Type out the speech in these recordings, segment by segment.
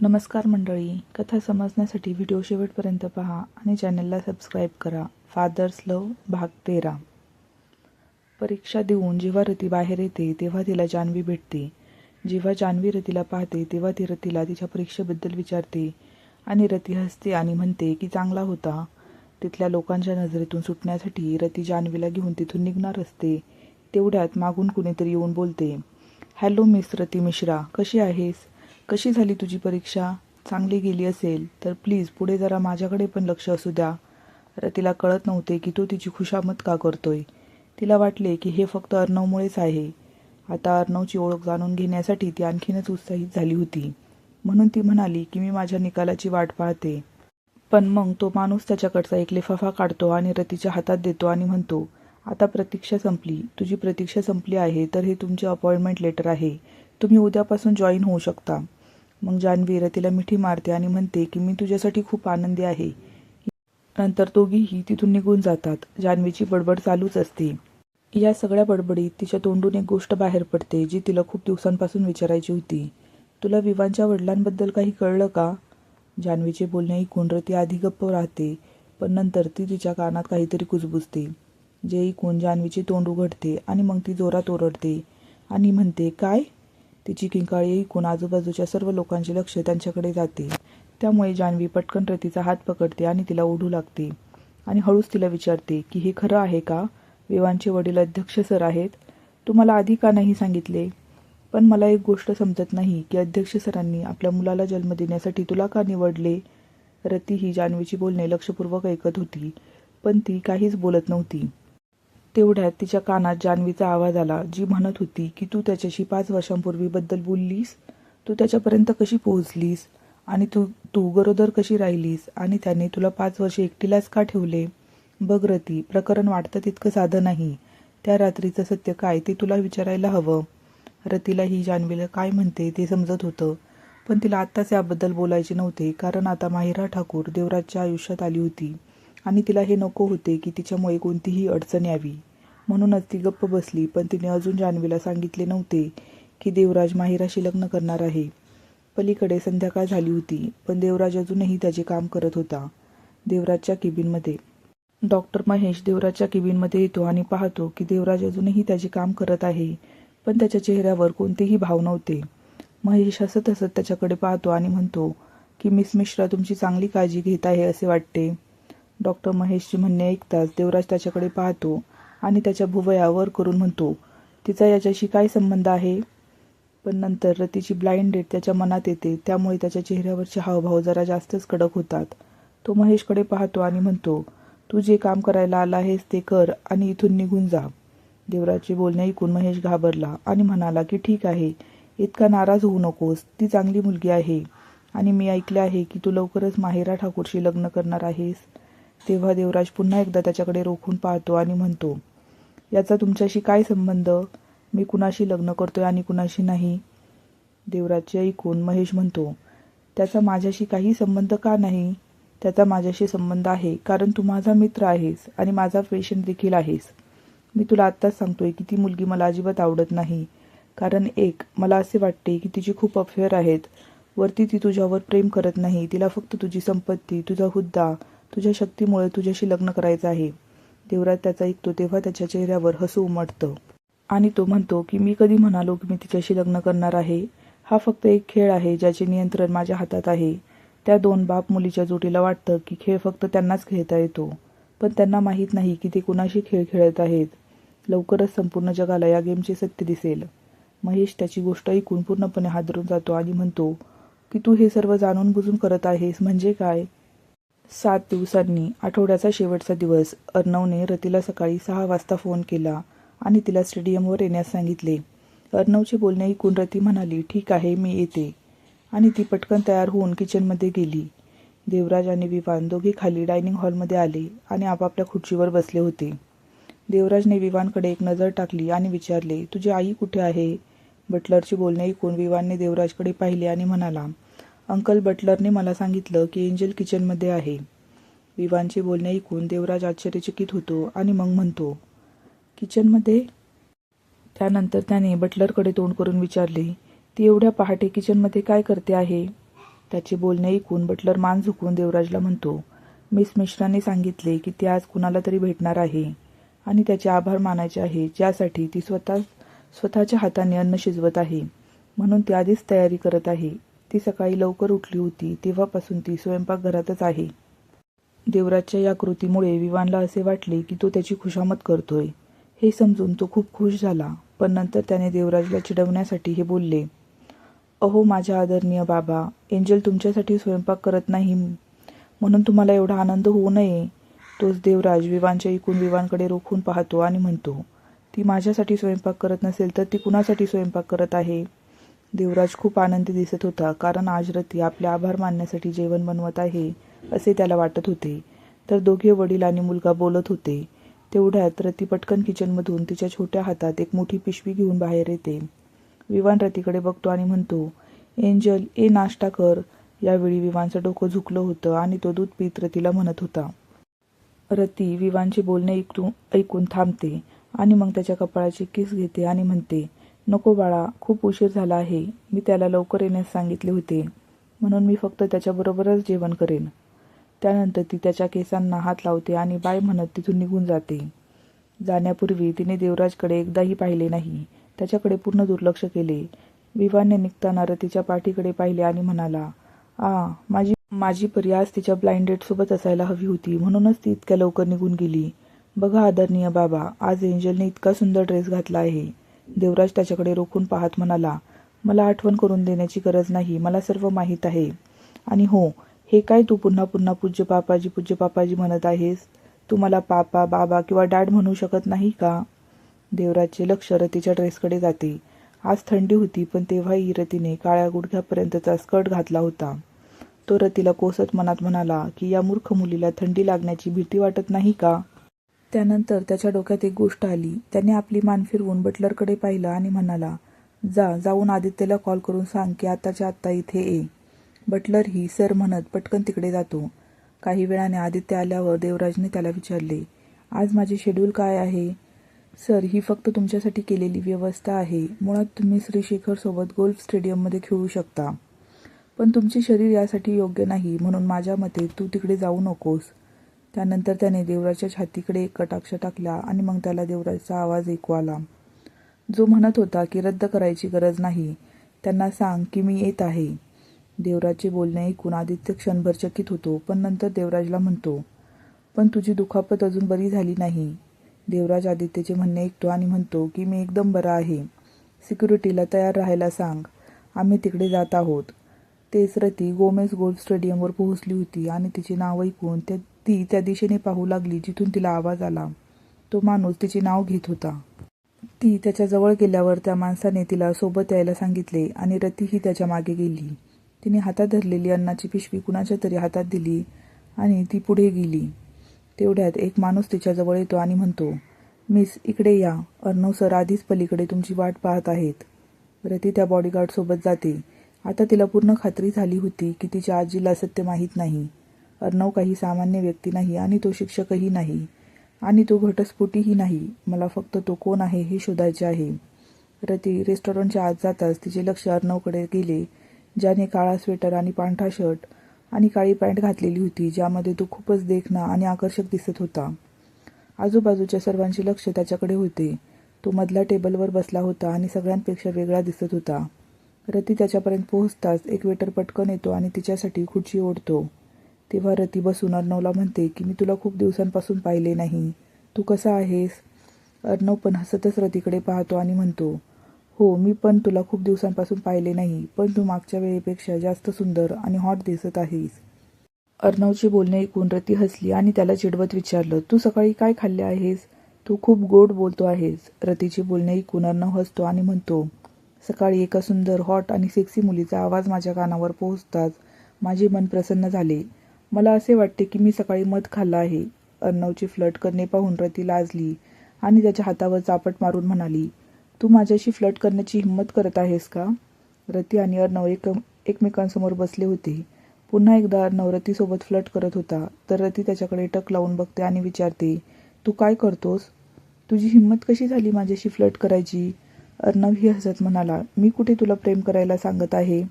नमस्कार मंडळी कथा समजण्यासाठी व्हिडिओ शेवटपर्यंत पहा आणि चॅनलला सबस्क्राईब करा. फादर्स लव भाग तेरा. परीक्षा देऊन जेव्हा रती बाहेर येते तेव्हा तिला जान्हवी भेटते. जेव्हा जान्हवी रतीला पाहते तेव्हा ती रतीला तिच्या परीक्षेबद्दल विचारते आणि रती हसते आणि म्हणते की चांगला होता. तिथल्या लोकांच्या नजरेतून सुटण्यासाठी रती जान्हवीला घेऊन तिथून निघणार असते. तेवढ्यात मागून कुणीतरी येऊन बोलते हॅलो मिस रती मिश्रा कशी आहेस? कशी झाली तुझी परीक्षा? चांगली गेली असेल तर प्लीज पुढे जरा माझ्याकडे पण लक्ष असू द्या. रतीला कळत नव्हते की तो तिची खुशामत का करतोय. तिला वाटले की हे फक्त अर्णवमुळेच आहे. आता अर्णवची ओळख जाणून घेण्यासाठी ती आणखीनच उत्साहित झाली होती. म्हणून ती म्हणाली की मी माझ्या निकालाची वाट पाहते. पण मग तो माणूस त्याच्याकडचा एक लिफाफा काढतो आणि रतीच्या हातात देतो आणि म्हणतो आता प्रतीक्षा संपली. तुझी प्रतीक्षा संपली आहे तर हे तुमचे अपॉइंटमेंट लेटर आहे. तुम्ही उद्यापासून जॉईन होऊ शकता. मग जान्हवी रतीला मिठी मारते आणि म्हणते की मी तुझ्यासाठी खूप आनंदी आहे. नंतर दोघीही तिथून निघून जातात. जान्हवीची बडबड चालूच असते. या सगळ्या बडबडीत तिच्या तोंडून एक गोष्ट बाहेर पडते जी तिला खूप दिवसांपासून विचारायची होती. तुला विवांच्या वडिलांबद्दल काही कळलं का? जान्हवीचे बोलणे ऐकून रती आधी गप्प राहते पण नंतर ती तिच्या कानात काहीतरी कुजबुजते जे ऐकून जान्हवीचे तोंड उघडते आणि मग ती जोरात ओरडते आणि म्हणते काय? तिची किंकाळी ऐकून आजूबाजूच्या सर्व लोकांचे लक्ष त्यांच्याकडे जाते. त्यामुळे जान्हवी पटकन रतीचा हात पकडते आणि तिला ओढू लागते. आणि हळूच तिला विचारते की हे खरं आहे का? विवांचे वडील अध्यक्ष सर आहेत. तुम्हाला आधी का नाही सांगितले? पण मला एक गोष्ट समजत नाही की अध्यक्ष सरांनी आपल्या मुलाला जन्म देण्यासाठी तुला का निवडले? रती ही जान्हवीची बोलणे लक्षपूर्वक ऐकत होती पण ती काहीच बोलत नव्हती. तेवढ्यात तिच्या कानात जान्हवीचा आवाज आला जी म्हणत होती की तू त्याच्याशी पाच वर्षांपूर्वीबद्दल बोललीस? तू त्याच्यापर्यंत कशी पोहोचलीस? आणि तू तू गरोदर कशी राहिलीस? आणि त्याने तुला पाच वर्षे एकटीलाच का ठेवले? बघ रती प्रकरण वाटतं तितकं साधं नाही. त्या रात्रीचं सत्य काय ते तुला विचारायला हवं. रतीला ही जान्हवीला काय म्हणते ते समजत होतं. पण तिला आत्ताच याबद्दल बोलायचे नव्हते कारण आता माहिरा ठाकूर देवराजच्या आयुष्यात आली होती. आणि तिला हे नको होते की तिच्यामुळे कोणतीही अडचण यावी. म्हणूनच ती गप्प बसली पण तिने अजून जान्हवीला सांगितले नव्हते की देवराज माहिराशी लग्न करणार आहे. पलीकडे संध्याकाळ झाली होती पण देवराज अजूनही त्याचे काम करत होता देवराजच्या केबिनमध्ये. डॉक्टर महेश देवराजच्या केबिनमध्ये येतो आणि पाहतो की देवराज अजूनही त्याचे काम करत आहे पण त्याच्या चेहऱ्यावर कोणतेही भाव नव्हते. महेश हसत हसत त्याच्याकडे पाहतो आणि म्हणतो की मिस मिश्रा तुमची चांगली काळजी घेत आहे असे वाटते. डॉक्टर महेशची म्हणणे ऐकताच देवराज त्याच्याकडे पाहतो आणि त्याच्या भुवयावर करून म्हणतो तिचा याच्याशी काय संबंध आहे? पण नंतर रतीची ब्लाइंड डेट त्याच्या मनात येते त्यामुळे त्याच्या चेहऱ्यावरचे हावभाव जरा जास्तच कडक होतात. तो महेशकडे पाहतो आणि म्हणतो तू जे काम करायला आला आहेस ते कर आणि इथून निघून जा. देवराजचे बोलणे ऐकून महेश घाबरला आणि म्हणाला की ठीक आहे इतका नाराज होऊ नकोस ती चांगली मुलगी आहे आणि मी ऐकले आहे की तू लवकरच माहिरा ठाकूरशी लग्न करणार आहेस. तेव्हा देवराज पुन्हा एकदा त्याच्याकडे रोखून पाहतो आणि म्हणतो याचा तुमच्याशी काय संबंध? मी कुणाशी लग्न करतोय आणि कुणाशी नाही? देवराजचे ऐकून महेश म्हणतो त्याचा माझ्याशी काही संबंध का नाही? त्याचा माझ्याशी संबंध आहे कारण तू माझा मित्र आहेस आणि माझा पेशंट देखील आहेस. मी तुला आत्ताच सांगतोय की ती मुलगी मला अजिबात आवडत नाही. कारण एक मला असे वाटते की तिची खूप अफेअर आहेत. वरती ती तुझ्यावर प्रेम करत नाही. तिला फक्त तुझी संपत्ती तुझा हुद्दा तुझ्या शक्तीमुळे तुझ्याशी लग्न करायचं आहे. देवराज त्याचा ऐकतो तेव्हा त्याच्या चेहऱ्यावर हसू उमटतं. आणि तो म्हणतो की मी कधी म्हणालो की मी तिच्याशी लग्न करणार आहे? हा फक्त एक खेळ आहे ज्याचे नियंत्रण माझ्या हातात आहे. त्या दोन बाप मुलीच्या जोडीला वाटतं की खेळ फक्त त्यांनाच खेळता येतो. पण त्यांना माहीत नाही की ते कुणाशी खेळ खेळत आहेत. लवकरच संपूर्ण जगाला या गेमचे सत्य दिसेल. महेश त्याची गोष्ट ऐकून पूर्णपणे हादरून जातो आणि म्हणतो की तू हे सर्व जाणून बुजून करत आहेस म्हणजे काय? सात दिवसांनी आठवड्याचा शेवटचा दिवस अर्णवने रतीला सकाळी सहा वाजता फोन केला आणि तिला स्टेडियमवर येण्यास सांगितले. अर्णवचे बोलणे ऐकून रती म्हणाली ठीक आहे मी येते. आणि ती पटकन तयार होऊन किचनमध्ये गेली. देवराज आणि विवान दोघे खाली डायनिंग हॉलमध्ये आले आणि आपापल्या खुर्चीवर बसले होते. देवराजने विवानकडे एक नजर टाकली आणि विचारले तुझी आई कुठे आहे? बटलरचे बोलणे ऐकून विवानने देवराजकडे पाहिले आणि म्हणाला अंकल बटलरने मला सांगितलं की एंजल किचनमध्ये आहे. विवानचे बोलणे ऐकून देवराज आश्चर्यचकित होतो आणि मग म्हणतो किचनमध्ये? त्यानंतर त्याने बटलरकडे तोंड करून विचारले ती एवढ्या पहाटे किचनमध्ये काय करते आहे? त्याचे बोलणे ऐकून बटलर मान झुकून देवराजला म्हणतो मिस मिश्राने सांगितले की ती आज कुणाला तरी भेटणार आहे आणि त्याचे आभार मानायचे आहे ज्यासाठी ती स्वतः स्वतःच्या हाताने अन्न शिजवत आहे. म्हणून ती आधीच तयारी करत आहे. ती सकाळी लवकर उठली होती तेव्हापासून ती स्वयंपाकघरातच आहे. देवराजच्या या कृतीमुळे विवानला असे वाटले की तो त्याची खुशामत करतोय. हे समजून तो खूप खुश झाला पण नंतर त्याने देवराजला चिडवण्यासाठी हे बोलले अहो माझ्या आदरणीय बाबा एंजल तुमच्यासाठी स्वयंपाक करत नाही. म्हणून तुम्हाला एवढा आनंद होऊ नये. तोच देवराज विवानच्या इकून विवानकडे रोखून पाहतो आणि म्हणतो ती माझ्यासाठी स्वयंपाक करत नसेल तर ती कुणासाठी स्वयंपाक करत आहे? देवराज खूप आनंदी दिसत होता कारण आज रती आपले आभार मानण्यासाठी जेवण बनवत आहे असे त्याला वाटत होते. तर दोघे वडील आणि मुलगा बोलत होते. तेवढ्यात रती पटकन किचनमधून तिच्या छोट्या हातात एक मोठी पिशवी घेऊन बाहेर येते. विवान रतीकडे बघतो आणि म्हणतो एंजल ए नाश्ता कर. यावेळी विवानचं डोकं झुकलं होतं आणि तो दूध पीत रतीला म्हणत होता. रती विवानचे बोलणे ऐकून ऐकून थांबते आणि मग त्याच्या कपाळाची किस घेते आणि म्हणते नको बाळा खूप उशीर झाला आहे. मी त्याला लवकर येण्यास सांगितले होते. म्हणून मी फक्त त्याच्याबरोबरच जेवण करेन. त्यानंतर ती त्याच्या केसांना हात लावते आणि बाय म्हणत तिथून निघून जाते. जाण्यापूर्वी तिने देवराजकडे एकदाही पाहिले नाही. त्याच्याकडे पूर्ण दुर्लक्ष केले. विवाने निघताना रतीच्या पाठीकडे पाहिले आणि म्हणाला आ माझी माझी पर्यास तिच्या ब्लाइंडेटसोबत असायला हवी होती. म्हणूनच ती इतक्या लवकर निघून गेली. बघा आदरणीय बाबा आज एंजलने इतका सुंदर ड्रेस घातला आहे. देवराज त्याच्याकडे रोखून पाहत म्हणाला मला आठवण करून देण्याची गरज नाही मला सर्व माहीत आहे. आणि हो हे काय तू पुन्हा पुन्हा पूज्य पापाजी पूज्य पापाजी म्हणत आहेस? तू मला पापा बाबा किंवा डॅड म्हणू शकत नाही का? देवराजचे लक्ष रतीच्या ड्रेसकडे जाते. आज थंडी होती पण तेव्हाही रतीने काळ्या गुडघ्यापर्यंतचा स्कर्ट घातला होता. तो रतीला कोसत मनात म्हणाला की या मूर्ख मुलीला थंडी लागण्याची भीती वाटत नाही का? त्यानंतर त्याच्या डोक्यात एक गोष्ट आली. त्याने आपली मान फिरवून बटलरकडे पाहिलं आणि म्हणाला जा जाऊन आदित्यला कॉल करून सांग की आत्ताच्या आत्ता इथे ये. बटलर ही सर म्हणत पटकन तिकडे जातो. काही वेळाने आदित्य आल्यावर देवराजने त्याला विचारले आज माझे शेड्यूल काय आहे? सर ही फक्त तुमच्यासाठी केलेली व्यवस्था आहे. मुळात तुम्ही श्री शेखरसोबत गोल्फ स्टेडियममध्ये खेळू शकता. पण तुमचे शरीर यासाठी योग्य नाही म्हणून माझ्या मते तू तिकडे जाऊ नकोस. त्यानंतर त्याने देवराच्या छातीकडे एक कटाक्ष टाकला आणि मग त्याला देवराजचा आवाज ऐकू आला. जो म्हणत होता की रद्द करायची गरज नाही त्यांना सांग की मी येत आहे. देवराजचे बोलणे ऐकून आदित्य क्षणभर चकित होतो पण नंतर देवराजला म्हणतो पण तुझी दुखापत अजून बरी झाली नाही. देवराज आदित्यचे म्हणणे ऐकतो आणि म्हणतो की मी एकदम बरा आहे. सिक्युरिटीला तयार राहायला सांग. आम्ही तिकडे जात आहोत. तेच रती गोमेस गोल्फ स्टेडियमवर पोहोचली होती आणि तिचे नाव ऐकून त्या ती त्या दिशेने पाहू लागली जिथून तिला आवाज आला. तो माणूस तिचे नाव घेत होता. ती त्याच्याजवळ गेल्यावर त्या माणसाने तिला सोबत यायला सांगितले आणि रतीही त्याच्यामागे गेली. तिने हातात धरलेली अन्नाची पिशवी कुणाच्या तरी हातात दिली आणि ती पुढे गेली. तेवढ्यात एक माणूस तिच्याजवळ येतो आणि म्हणतो मिस इकडे या. अर्णव सर आधीच पलीकडे तुमची वाट पाहत आहेत. रती त्या बॉडीगार्डसोबत जाते. आता तिला पूर्ण खात्री झाली होती की तिच्या आजीला सत्य माहीत नाही. अर्णव काही सामान्य व्यक्ती नाही आणि तो शिक्षकही नाही. आणि तो घटस्फोटीही नाही. मला फक्त तो कोण आहे हे शोधायचे आहे. रती रेस्टॉरंटच्या आत जाताच तिचे लक्ष अर्णवकडे गेले ज्याने काळा स्वेटर आणि पांढरा शर्ट आणि काळी पॅन्ट घातलेली होती ज्यामध्ये तो खूपच देखणा आणि आकर्षक दिसत होता. आजूबाजूच्या सर्वांचे लक्ष त्याच्याकडे होते. तो मधल्या टेबलवर बसला होता आणि सगळ्यांपेक्षा वेगळा दिसत होता. रती त्याच्यापर्यंत पोहोचताच एक वेटर पटकन येतो आणि तिच्यासाठी खुर्ची ओढतो. तेव्हा रती बसून अर्णवला म्हणते की मी तुला खूप दिवसांपासून पाहिले नाही. तू कसा आहेस? अर्णव पण हसतच रतीकडे पाहतो आणि म्हणतो हो मी पण तुला खूप दिवसांपासून पाहिले नाही पण तू मागच्या वेळेपेक्षा जास्त सुंदर आणि हॉट दिसत आहेस. अर्णवचे बोलणे ऐकून रती हसली आणि त्याला चिडवत विचारलं तू सकाळी काय खाल्ले आहेस? तू खूप गोड बोलतो आहेस. रतीचे बोलणे ऐकून अर्णव हसतो आणि म्हणतो सकाळी एका सुंदर हॉट आणि सेक्सी मुलीचा आवाज माझ्या कानावर पोहोचताच माझे मन प्रसन्न झाले. मला असे वाटते की मी सकाळी मध खाल्ला आहे. अर्णवची फ्लट करणे पाहून रती लाजली आणि त्याच्या हातावर चापट मारून म्हणाली तू माझ्याशी फ्लट करण्याची हिंमत करत आहेस का? रती आणि अर्णव एक एकमेकांसमोर बसले होते. पुन्हा एकदा अर्णव रतीसोबत फ्लट करत होता. तर रती त्याच्याकडे टक लावून बघते आणि विचारते तू काय करतोस? तुझी हिंमत कशी झाली माझ्याशी फ्लट करायची? अर्णव ही हसत म्हणाला मी कुठे तुला प्रेम करायला सांगत आहे?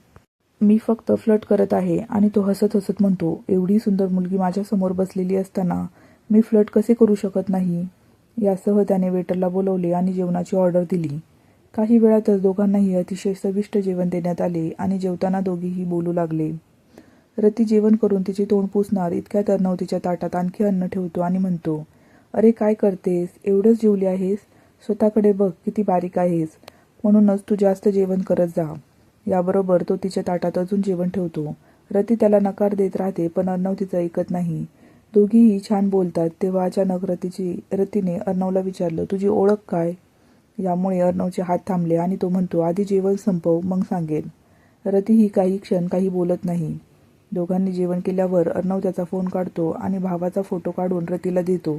मी फक्त फ्लट करत आहे आणि तो हसत हसत म्हणतो एवढी सुंदर मुलगी माझ्यासमोर बसलेली असताना मी फ्लट कसे करू शकत नाही? यासह त्याने वेटरला बोलवले आणि जेवणाची ऑर्डर दिली. काही वेळातच दोघांनाही अतिशय चविष्ट जेवण देण्यात आले आणि जेवताना दोघीही बोलू लागले. रती जेवण करून तिचे तोंड पुसणार इतक्यात अर्णव तिच्या ताटात आणखी अन्न ठेवतो आणि म्हणतो अरे काय करतेस? एवढंच जेवली आहेस? स्वतःकडे बघ किती बारीक आहेस. म्हणूनच तू जास्त जेवण करत जा. याबरोबर तो तिच्या ताटात अजून जेवण ठेवतो. रती त्याला नकार देत राहते पण अर्णव तिचं ऐकत नाही. दोघीही छान बोलतात तेव्हा अचानक रतीची रतीने अर्णवला विचारलं तुझी ओळख काय? यामुळे अर्णवचे हात थांबले आणि तो म्हणतो आधी जेवण संपव मग सांगेल रती ही काही क्षण काही बोलत नाही. दोघांनी जेवण केल्यावर अर्णव त्याचा फोन काढतो आणि भावाचा फोटो काढून रतीला देतो.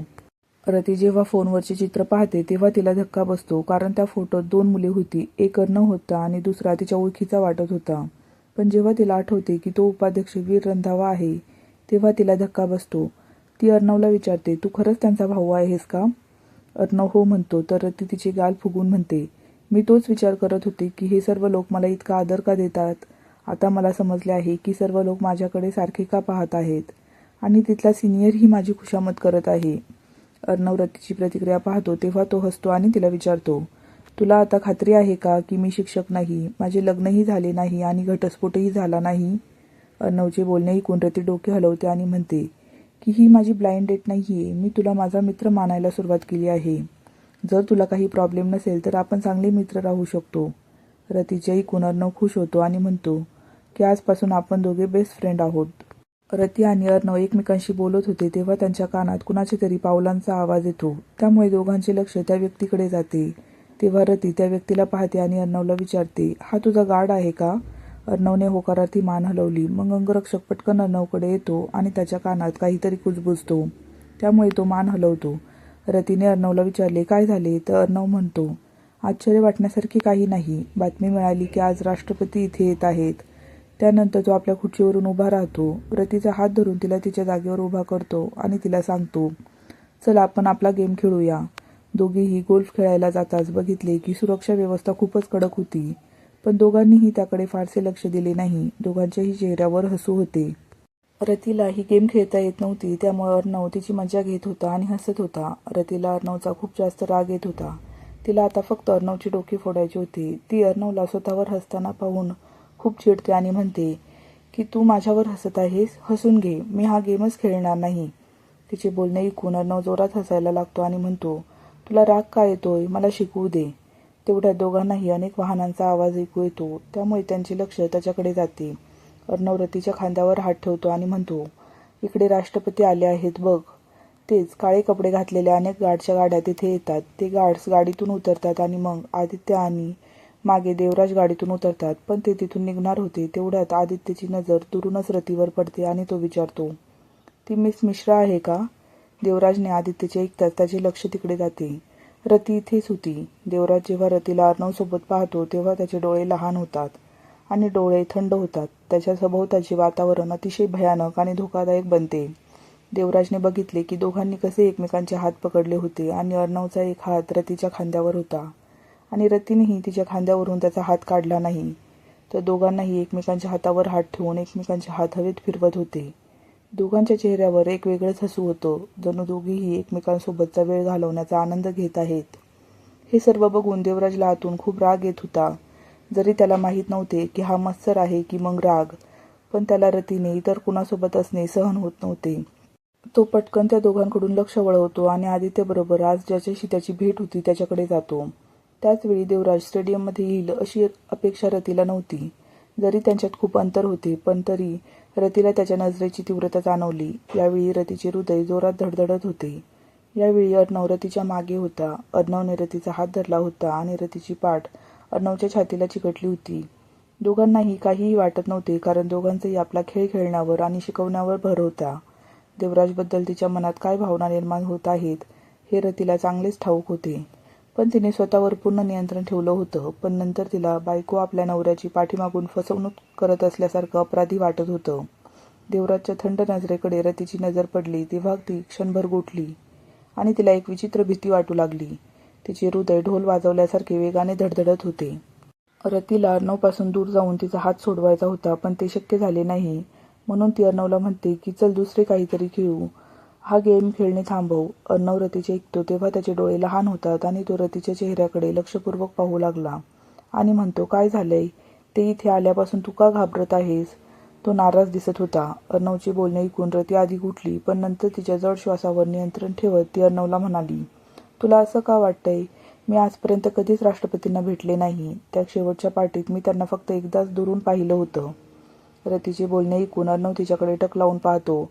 रती जेव्हा फोनवरचे चित्र पाहते तेव्हा तिला धक्का बसतो कारण त्या फोटोत दोन मुले होती. एक अर्णव होता आणि दुसरा तिच्या ओळखीचा वाटत होता. पण जेव्हा तिला आठवते की तो उपाध्यक्ष वीर रंधावा आहे तेव्हा तिला धक्का बसतो. ती अर्णवला विचारते तू खरंच त्यांचा भाऊ आहेस का? अर्णव हो म्हणतो. तर रती तिची गाल फुगून म्हणते मी तोच विचार करत होते की हे सर्व लोक मला इतका आदर का देतात? आता मला समजले आहे की सर्व लोक माझ्याकडे सारखे का पाहत आहेत? आणि तिथला सिनियरही माझी खुशामत करत आहे. अर्णवरतीची प्रतिक्रिया पाहतो तेव्हा तो हसतो आणि तिला विचारतो तुला आता खात्री आहे का की मी शिक्षक नाही? माझे लग्नही झाले नाही आणि घटस्फोटही झाला नाही? अर्णवचे बोलणे ऐकून रती डोके हलवते आणि म्हणते की ही माझी ब्लाइंड डेट नाही आहे मी तुला माझा मित्र मानायला सुरुवात केली आहे. जर तुला काही प्रॉब्लेम नसेल तर आपण चांगले मित्र राहू शकतो. रतीचे कुणर्णव अर्णव खुश होतो आणि म्हणतो की आजपासून आपण दोघे बेस्ट फ्रेंड आहोत. रती आणि अर्णव एकमेकांशी बोलत होते तेव्हा त्यांच्या कानात कुणाच्या तरी पावलांचा आवाज येतो. त्यामुळे दोघांचे लक्ष त्या व्यक्तीकडे जाते. तेव्हा रती त्या व्यक्तीला पाहते आणि अर्णवला विचारते हा तुझा गार्ड आहे का? अर्णवने होकारार्थी मान हलवली. मग अंगरक्षक पटकन अर्णवकडे येतो आणि त्याच्या कानात काहीतरी कुजबुजतो. त्यामुळे तो मान हलवतो. रतीने अर्णवला विचारले काय झाले? तर अर्णव म्हणतो आश्चर्य वाटण्यासारखे काही नाही. बातमी मिळाली की आज राष्ट्रपती इथे येत आहेत. त्यानंतर तो आपल्या खुर्चीवरून उभा राहतो. रतीचा हात धरून तिला तिच्या जागेवर उभा करतो आणि तिला सांगतो चल आपण आपला गेम खेळूया. दोघेही गोल्फ खेळायला जाताच बघितले की सुरक्षा व्यवस्था खूपच कडक होती. पण दोघांनीही त्याकडे फारसे लक्ष दिले नाही. दोघांच्याही चेहऱ्यावर हसू होते. रतीला ही गेम खेळता येत नव्हती. त्यामुळे अर्णव तिची मजा घेत होता आणि हसत होता. रतीला अर्णवचा खूप जास्त राग येत होता. तिला आता फक्त अर्णवची डोकी फोडायची होती. ती अर्णवला स्वतःवर हसताना पाहून खूप चिडते आणि म्हणते की तू माझ्यावर हसत आहेस हसून घे. मी हा गेमच खेळणार नाही. तिचे बोलणे ऐकून अर्णव जोरात हसायला लागतो आणि म्हणतो तुला राग का येतोय? मला शिकवू दे. तेवढ्या दोघांनाही अनेक वाहनांचा आवाज ऐकू येतो. त्यामुळे त्यांचे लक्ष त्याच्याकडे जाते. अर्णव रतीच्या खांद्यावर हात ठेवतो आणि म्हणतो इकडे राष्ट्रपती आले आहेत बघ. तेच काळे कपडे घातलेल्या अनेक गाडच्या गाड्या तिथे येतात. ते गार्ड्स गाडीतून उतरतात आणि मग आदित्य आणि मागे देवराज गाडीतून उतरतात पण ते तिथून निघणार होते तेवढ्यात आदित्यची नजर दुरूनच रतीवर पडते आणि तो विचारतो ती मिस मिश्रा आहे का? देवराजने आदित्यचे ऐकताच त्याचे लक्ष तिकडे जाते. रती इथेच होती. देवराज जेव्हा रतीला अर्णवसोबत पाहतो तेव्हा त्याचे डोळे लहान होतात आणि डोळे थंड होतात. त्याच्या सभोवताचे वातावरण अतिशय भयानक आणि धोकादायक बनते. देवराजने बघितले की दोघांनी कसे एकमेकांचे हात पकडले होते आणि अर्णवचा एक हात रतीच्या खांद्यावर होता. आणि रतीनेही तिच्या खांद्यावरून त्याचा हात काढला नाही. तर दोघांनाही एकमेकांच्या हातावर हात ठेवून एकमेकांचे हात हवेत फिरवत होते. दोघांच्या चेहऱ्यावर एक वेगळंच हसू होतं. जणू दोघीही एकमेकांसोबतचा वेळ घालवण्याचा आनंद घेत आहेत. हे सर्व बघून देवराजला आतून खूप राग येत होता. जरी त्याला माहीत नव्हते की हा मत्सर आहे की मग राग पण त्याला रतीने इतर कुणासोबत असणे सहन होत नव्हते. तो पटकन त्या दोघांकडून लक्ष वळवतो आणि आदित्यबरोबर आज ज्याच्याशी त्याची भेट होती त्याच्याकडे जातो. त्याचवेळी देवराज स्टेडियममध्ये येईल अशी अपेक्षा रतीला नव्हती. जरी त्यांच्यात खूप अंतर होते पण तरी रतीला त्याच्या नजरेची तीव्रता जाणवली. यावेळी रतीचे हृदय जोरात धडधडत होते. यावेळी अर्णव रतीच्या मागे होता. अर्णवने रतीचा हात धरला होता आणि रतीची पाठ अर्णवच्या छातीला चिकटली होती. दोघांनाही काहीही वाटत नव्हते कारण दोघांचाही आपला खेळ खेळण्यावर आणि शिकवण्यावर भर होता. देवराजबद्दल तिच्या मनात काय भावना निर्माण होत आहेत हे रतीला चांगलेच ठाऊक होते. पण तिने स्वतःवर पूर्ण नियंत्रण ठेवलं होतं. पण नंतर तिला बायको आपल्या नवऱ्याची पाठीमागून फसवणूक करत असल्यासारखं अपराधी वाटत होतं. देवराजच्या थंड नजरेकडे रतीची नजर पडली. तेव्हा ती क्षणभर गोठली आणि तिला एक विचित्र भीती वाटू लागली. तिचे हृदय ढोल वाजवल्यासारखे वेगाने धडधडत होते. रतीला अर्णवपासून दूर जाऊन तिचा हात सोडवायचा होता पण ते शक्य झाले नाही. म्हणून ती अर्णवला म्हणते की चल दुसरे काहीतरी खेळू. हा गेम खेळणे थांबव. अर्णव रतीचे ऐकतो तेव्हा त्याचे डोळे लहान होतात आणि तो रतीच्या चेहऱ्याकडे लक्षपूर्वक पाहू लागला. आणि म्हणतो काय झालंय? ते इथे आल्यापासून तू का घाबरत आहेस? तो नाराज दिसत होता. अर्णवची बोलणे ऐकून रती आधी उठली पण नंतर तिच्या जड श्वासावर नियंत्रण ठेवत ती अर्णवला म्हणाली तुला असं का वाटतंय? मी आजपर्यंत कधीच राष्ट्रपतींना भेटले नाही. त्या शेवटच्या पार्टीत मी त्यांना फक्त एकदाच दुरून पाहिलं होतं. रतीचे बोलणे ऐकून अर्णव तिच्याकडे टक लावून पाहतो.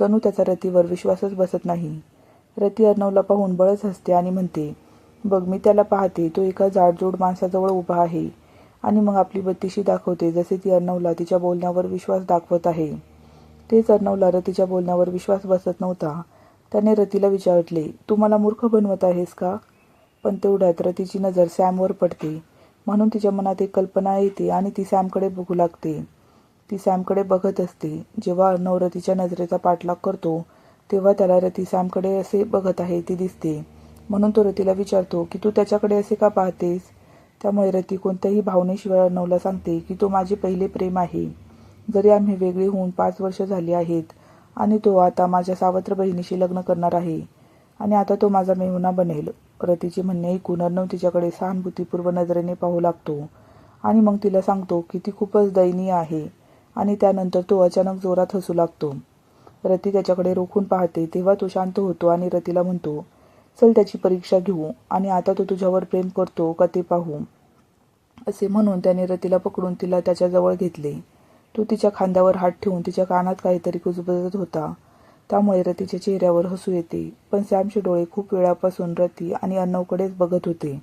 जणू त्याचा रतीवर विश्वासच बसत नाही. रती अर्णवला पाहून बळच हसते आणि म्हणते बघ मी त्याला पाहते तो एका जाडजोड माणसाजवळ उभा आहे आणि मग आपली बत्तीशी दाखवते जसे ती अर्णवला तिच्या बोलण्यावर विश्वास दाखवत आहे. तेच अर्णवला रतीच्या बोलण्यावर विश्वास बसत नव्हता. त्याने रतीला विचारले तू मला मूर्ख बनवत आहेस का? पण तेवढ्यात रतीची नजर सॅमवर पडते. म्हणून तिच्या मनात एक कल्पना येते आणि ती सॅमकडे बघू लागते. ती सॅमकडे बघत असते. जेव्हा अर्णव रतीच्या नजरेचा पाठलाग करतो तेव्हा त्याला रती सॅमकडे असे बघत आहे ती दिसते. म्हणून तो रतीला विचारतो की तू त्याच्याकडे असे का पाहतेस? त्यामुळे रती कोणत्याही भावनेशिवाय अर्णवला सांगते की तो माझे पहिले प्रेम आहे. जरी आम्ही वेगळे होऊन पाच वर्ष झाली आहेत आणि तो आता माझ्या सावत्र बहिणीशी लग्न करणार आहे आणि आता तो माझा मेहुणा बनेल. रतीचे म्हणणे ऐकून अर्णव तिच्याकडे सहानुभूतीपूर्व नजरेने पाहू लागतो आणि मग तिला सांगतो की ती खूपच दयनीय आहे. आणि त्यानंतर तो अचानक जोरात हसू लागतो. रती त्याच्याकडे रोखून पाहते तेव्हा तो शांत होतो आणि रतीला म्हणतो चल त्याची परीक्षा घेऊ आणि आता तो तुझ्यावर प्रेम करतो का ते पाहू. असे म्हणून त्याने रतीला पकडून तिला त्याच्याजवळ घेतले. तो तिच्या खांद्यावर हात ठेवून तिच्या कानात काहीतरी कुजबजत होता. त्यामुळे रतीच्या चेहऱ्यावर हसू येते. पण सॅमचे डोळे खूप वेळापासून रती आणि अर्णवकडेच बघत होते.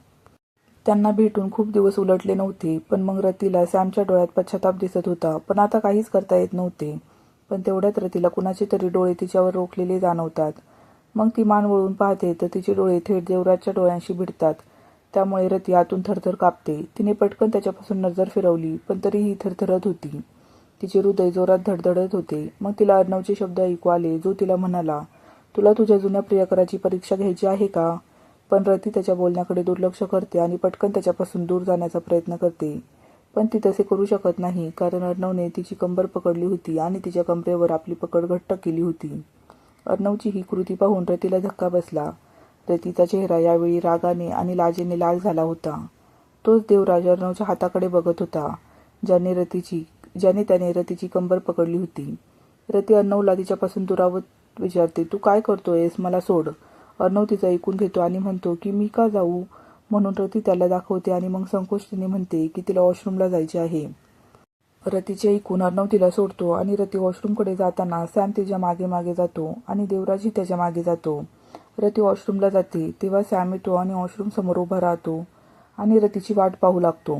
त्यांना भेटून खूप दिवस उलटले नव्हते पण मग रतीला सॅमच्या डोळ्यात पश्चाताप दिसत होता. पण आता काहीच करता येत नव्हते. पण तेवढ्यात रतीला कुणाचे तरी डोळे तिच्यावर रोखलेले जाणवतात. मग ती मान वळून पाहते तर तिचे डोळे थेट देवराजच्या डोळ्यांशी भिडतात. त्यामुळे रती आतून थरथर कापते. तिने पटकन त्याच्यापासून नजर फिरवली पण तरीही थरथरत होती. तिचे हृदय जोरात धडधडत होते. मग तिला अर्णवचे शब्द ऐकू आले. जो तिला म्हणाला तुला तुझ्या जुन्या प्रियकराची परीक्षा घ्यायची आहे का? पण रती त्याच्या बोलण्याकडे दुर्लक्ष करते आणि पटकन त्याच्यापासून दूर जाण्याचा प्रयत्न करते. पण ती तसे करू शकत नाही कारण अर्णवने तिची कंबर पकडली होती आणि तिच्या कंबरेवर आपली पकड घट्ट केली होती. अर्णवची ही कृती पाहून रतीला धक्का बसला. रतीचा चेहरा यावेळी रागाने आणि लाजेने लाल झाला होता. तोच देवराज अर्णवच्या हाताकडे बघत होता ज्याने रतीची ज्याने त्याने रतीची कंबर पकडली होती. रती अर्णवला तिच्यापासून दुरावत विचारते तू काय करतोयस? मला सोड. अर्णव तिचं ऐकून घेतो आणि म्हणतो की मी का जाऊ? म्हणून रती त्याला दाखवते आणि मग संकोचतेने म्हणते की तिला वॉशरूमला जायचे आहे. रतीचे ऐकून अर्णव तिला सोडतो आणि रती वॉशरूमकडे जाताना सॅम तिच्यामागे मागे जातो आणि देवराजही त्याच्यामागे जातो. रती वॉशरूमला जाते तेव्हा सॅम येतो आणि वॉशरूम समोर उभा राहतो आणि रतीची वाट पाहू लागतो.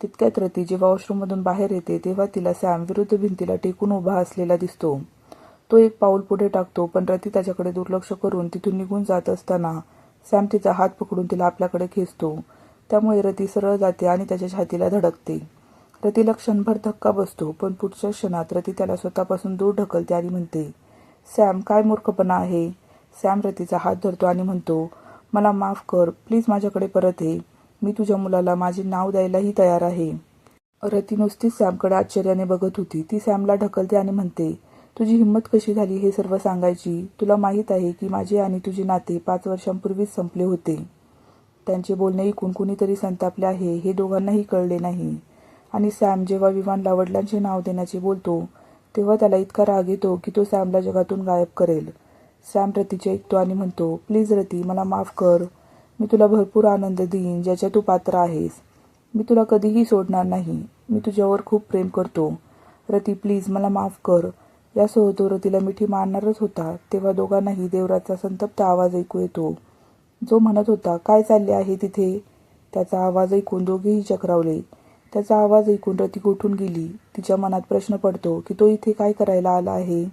तितक्यात रती जेव्हा वॉशरूममधून बाहेर येते तेव्हा तिला सॅम विरुद्ध भिंतीला टेकून उभा असलेला दिसतो. तो एक पाऊल पुढे टाकतो पण रती त्याच्याकडे दुर्लक्ष करून तिथून निघून जात असताना सॅम तिचा हात पकडून तिला आपल्याकडे खेचतो. त्यामुळे रती सरळ जाते आणि त्याच्या छातीला धडकते. रतीला क्षणभर धक्का बसतो पण पुढच्या क्षणात रती त्याला स्वतःपासून दूर ढकलते आणि म्हणते सॅम काय मूर्खपणा आहे? सॅम रतीचा हात धरतो आणि म्हणतो मला माफ कर प्लीज माझ्याकडे परत ये. मी तुझ्या मुलाला माझे नाव द्यायलाही तयार आहे. रती नुसतीच सॅमकडे आश्चर्याने बघत होती. ती सॅमला ढकलते आणि म्हणते तुझी हिंमत कशी झाली हे सर्व सांगायची? तुला माहीत आहे की माझे आणि तुझे नाते पाच वर्षांपूर्वीच संपले होते. त्यांचे बोलणे ऐकून कुणीतरी संतापले आहे हे दोघांनाही कळले नाही. आणि सॅम जेव्हा विमानला वडिलांचे नाव देण्याचे बोलतो तेव्हा त्याला इतका राग येतो की तो सॅमला जगातून गायब करेल. सॅम रतीचे ऐकतो आणि म्हणतो प्लीज रती मला माफ कर. मी तुला भरपूर आनंद देईन ज्याच्या तू पात्र आहेस. मी तुला कधीही सोडणार नाही. मी तुझ्यावर खूप प्रेम करतो. रती प्लीज मला माफ कर. या तो मिठी मारणारच होता तेव्हा दोघांनाही देवराचा संतप्त आवाज ऐकू येतो. जो म्हणत होता काय चालले आहे तिथे? त्याचा आवाज ऐकून दोघेही चक्रावले. त्याचा आवाज ऐकून रती उठून गेली. तिच्या मनात प्रश्न पडतो की तो इथे काय करायला आला आहे?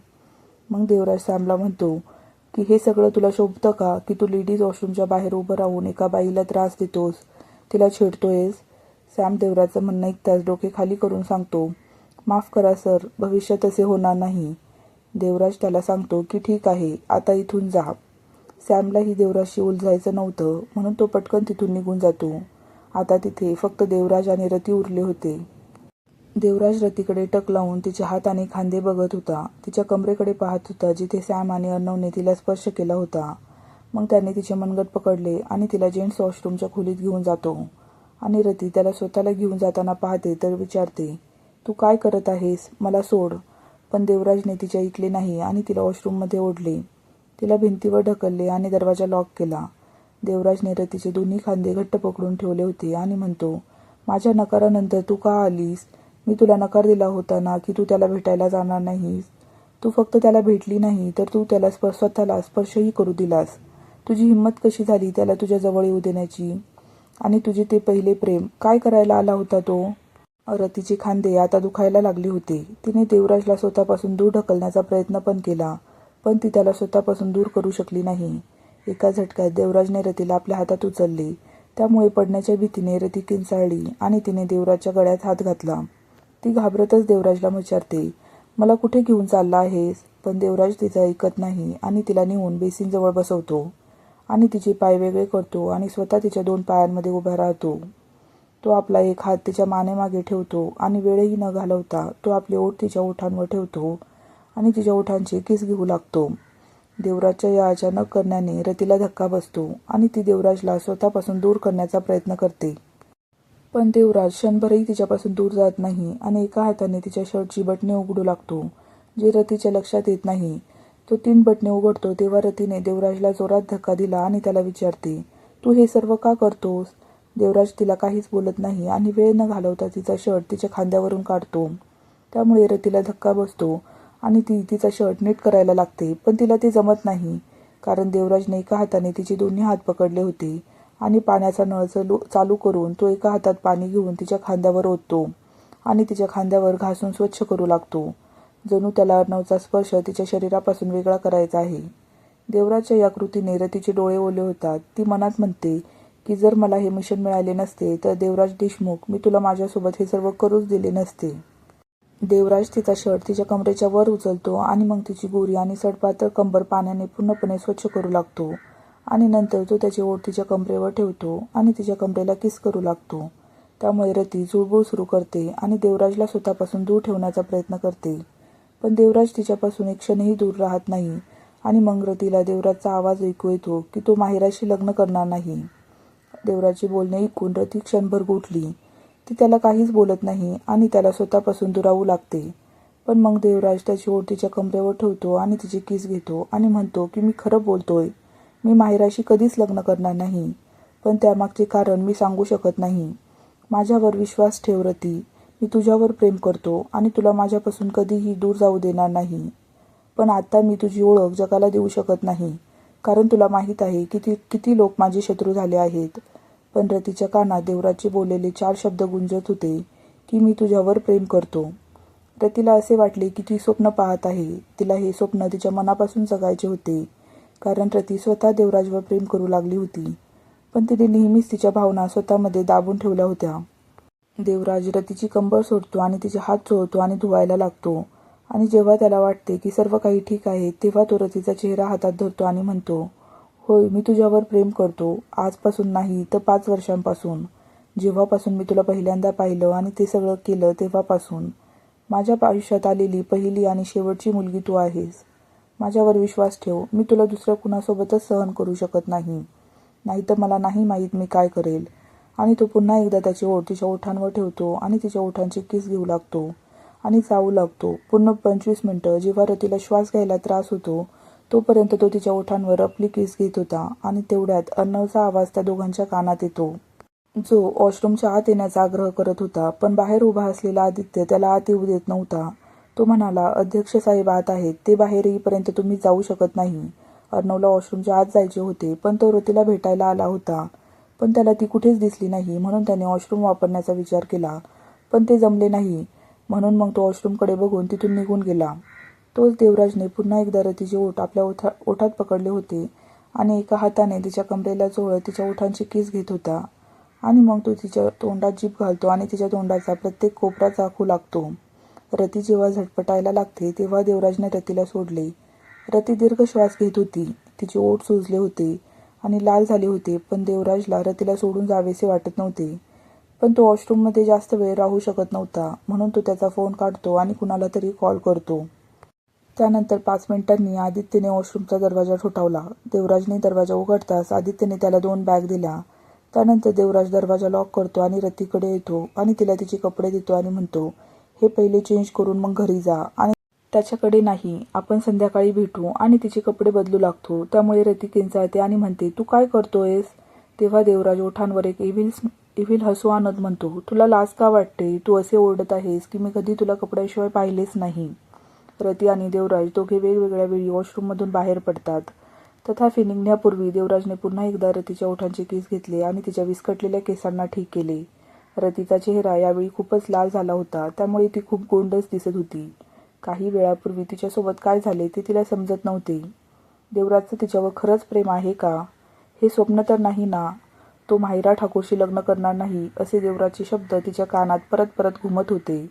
मग देवराज सॅमला म्हणतो की हे सगळं तुला शोभतं का? की तू लेडीज वॉशरूमच्या बाहेर उभं राहून एका बाईला त्रास देतोस? तिला छेडतोयस? सॅम देवराचं म्हणणं ऐकताच डोके खाली करून सांगतो. माफ करा सर. भविष्यात असे होणार नाही. देवराज त्याला सांगतो की ठीक आहे आता इथून जा. सॅमलाही देवराजशी उलझायचं नव्हतं म्हणून तो पटकन तिथून निघून जातो. आता तिथे फक्त देवराज आणि रती उरले होते. देवराज रतीकडे टक लावून तिचे हात आणि खांदे बघत होता. तिच्या कमरेकडे पाहत होता जिथे सॅम आणि अर्णवने तिला स्पर्श केला होता. मग त्याने तिचे मनगट पकडले आणि तिला जेंट्स वॉशरूमच्या खोलीत घेऊन जातो. आणि रती त्याला स्वतःला घेऊन जाताना पाहते तर विचारते तू काय करत आहेस? मला सोड. पण देवराजने तिचे ऐकले नाही आणि तिला वॉशरूममध्ये ओढले. तिला भिंतीवर ढकलले आणि दरवाजा लॉक केला. देवराजने रतीचे दोन्ही खांदे घट्ट पकडून ठेवले होते आणि म्हणतो माझ्या नकारानंतर तू का आलीस? मी तुला नकार दिला होता ना की तू त्याला भेटायला जाणार नाहीस? तू फक्त त्याला भेटली नाही तर तू त्याला स्वतःला स्पर्शही करू दिलास. तुझी हिंमत कशी झाली त्याला तुझ्या जवळ येऊ देण्याची? आणि तुझे ते पहिले प्रेम काय करायला आला होता तो? रतीची खांदे आता दुखायला लागली होती. तिने देवराजला स्वतःपासून दूर ढकलण्याचा प्रयत्न पण केला पण ती त्याला स्वतःपासून दूर करू शकली नाही. एका झटक्यात देवराजने रतीला आपल्या हातात उचलले. त्यामुळे पडण्याच्या भीतीने रती किंचाळली आणि तिने देवराजच्या गळ्यात हात घातला. ती घाबरतच देवराजला विचारते मला कुठे घेऊन चालला आहेस? पण देवराज तिचं ऐकत नाही आणि तिला नेऊन बेसिनजवळ बसवतो आणि तिचे पाय वेगळे करतो आणि स्वतः तिच्या दोन पायांमध्ये उभा राहतो. तो आपला एक हात तिच्या मानेमागे ठेवतो आणि वेळही न घालवता तो आपले ओठ तिच्या ओठांवर ठेवतो आणि तिच्या ओठांची किस घेऊ लागतो. देवराजच्या या अचानक करण्याने रतीला धक्का बसतो आणि ती देवराजला स्वतःपासून दूर करण्याचा प्रयत्न करते. पण देवराज क्षणभरही तिच्यापासून दूर जात नाही आणि एका हाताने तिच्या शर्टची बटणे उघडू लागतो जे रतीच्या लक्षात येत नाही. तो तीन बटणे उघडतो तेव्हा रतीने देवराजला जोरात धक्का दिला आणि त्याला विचारते तू हे सर्व का करतोस? देवराज तिला काहीच बोलत नाही आणि वेळ न घालवता तिचा शर्ट तिच्या खांद्यावरून काढतो. त्यामुळे रतीला धक्का बसतो आणि ती तिचा शर्ट नीट करायला लागते पण तिला ते जमत नाही कारण देवराजने एका हाताने तिचे दोन्ही हात पकडले होते आणि पाण्याचा नळ चालू चालू करून तो एका हातात पाणी घेऊन तिच्या खांद्यावर ओततो आणि तिच्या खांद्यावर घासून स्वच्छ करू लागतो. जणू त्याला अर्णवचा स्पर्श तिच्या शरीरापासून वेगळा करायचा आहे. देवराजच्या या कृतीने रतीचे डोळे ओले होतात. ती मनात म्हणते की जर मला हे मिशन मिळाले नसते तर देवराज देशमुख मी तुला माझ्यासोबत हे सर्व करूच दिले नसते. देवराज तिचा शर्ट तिच्या कमरेच्या वर उचलतो आणि मग तिची गोरी आणि सडपातळ कंबर पाण्याने पूर्णपणे स्वच्छ करू लागतो. आणि नंतर तो त्याचे ओढ तिच्या कमरेवर ठेवतो आणि तिच्या कमरेला किस करू लागतो. त्यामुळे रती जुळबुळ सुरू करते आणि देवराजला स्वतःपासून दूर ठेवण्याचा प्रयत्न करते. पण देवराज तिच्यापासून एक क्षणही दूर राहत नाही आणि मग रतीला देवराजचा आवाज ऐकू येतो की तो माहिराशी लग्न करणार नाही. देवराजचे बोलणे ऐकून रती क्षणभर गोठली. ती त्याला काहीच बोलत नाही आणि त्याला स्वतःपासून दुरावू लागते. पण मग देवराज त्याची ओढ तिच्या कमरेवर ठेवतो आणि तिची किस घेतो आणि म्हणतो की मी खरं बोलतोय. मी माहिराशी कधीच लग्न करणार नाही. पण त्यामागचे कारण मी सांगू शकत नाही. माझ्यावर विश्वास ठेव रती मी तुझ्यावर प्रेम करतो आणि तुला माझ्यापासून कधीही दूर जाऊ देणार नाही. पण आता मी तुझी ओळख जगाला देऊ शकत नाही. कारण तुला माहीत आहे किती किती लोक माझे शत्रू झाले आहेत. पण रतीच्या कानात देवराजचे बोललेले चार शब्द गुंजत होते की मी तुझ्यावर प्रेम करतो. रतीला असे वाटले की ती स्वप्न पाहत आहे. तिला हे स्वप्न तिच्या मनापासून जगायचे होते कारण रती स्वतः देवराजवर प्रेम करू लागली होती. पण तिने नेहमीच तिच्या भावना स्वतःमध्ये दाबून ठेवल्या होत्या. देवराज रतीची कंबर सोडतो आणि तिचे हात चोळतो आणि धुवायला लागतो. आणि जेव्हा त्याला वाटते की सर्व काही ठीक आहे तेव्हा तो रतीचा चेहरा हातात धरतो आणि म्हणतो होय मी तुझ्यावर प्रेम करतो. आजपासून नाही तर पाच वर्षांपासून. जेव्हापासून मी तुला पहिल्यांदा पाहिलं आणि ते सगळं केलं तेव्हापासून. माझ्या आयुष्यात आलेली पहिली आणि शेवटची मुलगी तू आहेस. माझ्यावर विश्वास ठेव. मी तुला दुसऱ्या कुणासोबतच सहन करू शकत नाही. नाहीतर मला नाही माहीत मी काय करेल. आणि तो पुन्हा एकदा त्याची ओठ तिच्या ओठांवर ठेवतो आणि तिच्या ओठांची किस घेऊ लागतो. आणि जाऊ लागतो. पूर्ण पंचवीस मिनटं जेव्हा रतीला श्वास घ्यायला त्रास होतो तोपर्यंत तो तिच्या ओठांवर आपली किस घेत होता आणि तेवढ्यात अर्णवचा आवाज त्या दोघांच्या कानात येतो. जो वॉशरूमच्या आत येण्याचा आग्रह करत होता पण बाहेर उभा असलेला आदित्य त्याला आत येऊ देत नव्हता. तो म्हणाला अध्यक्ष साहेब आत आहेत. ते बाहेर येईपर्यंत तुम्ही जाऊ शकत नाही. अर्णवला वॉशरूमच्या आत जायचे होते पण तो रतीला भेटायला आला होता. पण त्याला ती कुठेच दिसली नाही म्हणून त्याने वॉशरूम वापरण्याचा विचार केला. पण ते जमले नाही. म्हणून मग तो वॉशरूमकडे बघून तिथून निघून गेला. तोच देवराजने पुन्हा एकदा रतीचे ओठ आपल्या ओठा ओठात पकडले होते आणि एका हाताने तिच्या कमरेला चोळत तिच्या ओठांची किस घेत होता. आणि मग तो तिच्या तोंडात जीभ घालतो आणि तिच्या तोंडाचा प्रत्येक कोपरा चाखू लागतो. रती जेव्हा झटपटायला लागते तेव्हा देवराजने रतीला सोडले. रती दीर्घ श्वास घेत होती. तिचे ओठ सुजले होते आणि लाल झाले होते पण देवराजला रतीला सोडून जावेसे वाटत नव्हते. पण तो वॉशरूममध्ये जास्त वेळ राहू शकत नव्हता म्हणून तो त्याचा फोन काढतो आणि कुणाला तरी कॉल करतो. त्यानंतर पाच मिनिटांनी आदित्यने वॉशरूमचा दरवाजा ठोठावला. देवराजने दरवाजा उघडताच आदित्यने त्याला दोन बॅग दिल्या. त्यानंतर देवराज दरवाजा लॉक करतो आणि रतीकडे येतो आणि तिला तिचे कपडे देतो आणि म्हणतो हे पहिले चेंज करून मग घरी जा. आणि त्याच्याकडे नाही. आपण संध्याकाळी भेटू आणि तिचे कपडे बदलू लागतो. त्यामुळे रती किंचाळते आणि म्हणते तू काय करतोयस? तेव्हा देवराज ओठांवर एक इव्हिल इव्हिल हसू आणत म्हणतो. तुला लाज का वाटते? तू असे ओरडत आहेस की मी कधी तुला कपड्याशिवाय पाहिलेच नाही. रती आणि देवराज दोघे वेगवेगळ्या वेळी वॉशरूममधून बाहेर पडतात. तथापि निघण्यापूर्वी देवराजने पुन्हा एकदा रतीच्या ओठांचे केस घेतले आणि तिच्या विस्कटलेल्या केसांना ठीक केले. रतीचा चेहरा यावेळी खूपच लाल झाला होता. त्यामुळे ती खूप गोंडस दिसत होती. काही वेळापूर्वी तिच्यासोबत काय झाले ते तिला समजत नव्हते. देवराजचं तिच्यावर खरंच प्रेम आहे का? हे स्वप्न तर नाही ना. तो माहिरा ठाकूरशी लग्न करणार नाही असे देवराजचे शब्द तिच्या कानात परत परत घुमत होते.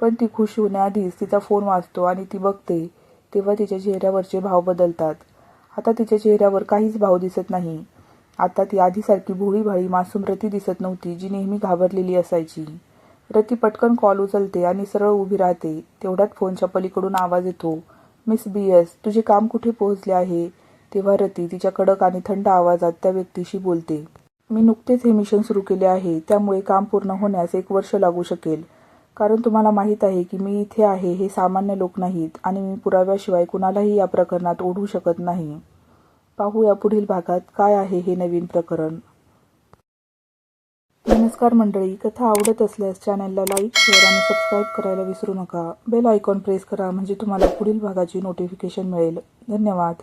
पण ती खुश होण्याआधीच तिचा फोन वाजतो आणि ती बघते तेव्हा तिच्या चेहऱ्यावरचे भाव बदलतात. आता तिच्या चेहऱ्यावर काहीच भाव दिसत नाही. आता ती आधीसारखी भोळीभाळी मासूम रती दिसत नव्हती जी नेहमी घाबरलेली असायची. रती पटकन कॉल उचलते आणि सरळ उभी राहते. तेवढ्यात फोनच्या पलीकडून आवाज येतो. मिस बी एस तुझे काम कुठे पोहोचले आहे? तेव्हा रती तिच्या कडक आणि थंड आवाजात त्या व्यक्तीशी बोलते. मी नुकतेच हे मिशन सुरू केले आहे. त्यामुळे काम पूर्ण होण्यास एक वर्ष लागू शकेल. कारण तुम्हाला माहीत आहे की मी इथे आहे हे सामान्य लोक नाहीत आणि मी पुराव्याशिवाय कुणालाही या प्रकरणात ओढू शकत नाही. पाहूया पुढील भागात काय आहे हे नवीन प्रकरण. नमस्कार मंडळी. कथा आवडत असल्यास चॅनलला लाईक शेअर आणि सबस्क्राईब करायला विसरू नका. बेल आयकॉन प्रेस करा म्हणजे तुम्हाला पुढील भागाची नोटिफिकेशन मिळेल. धन्यवाद.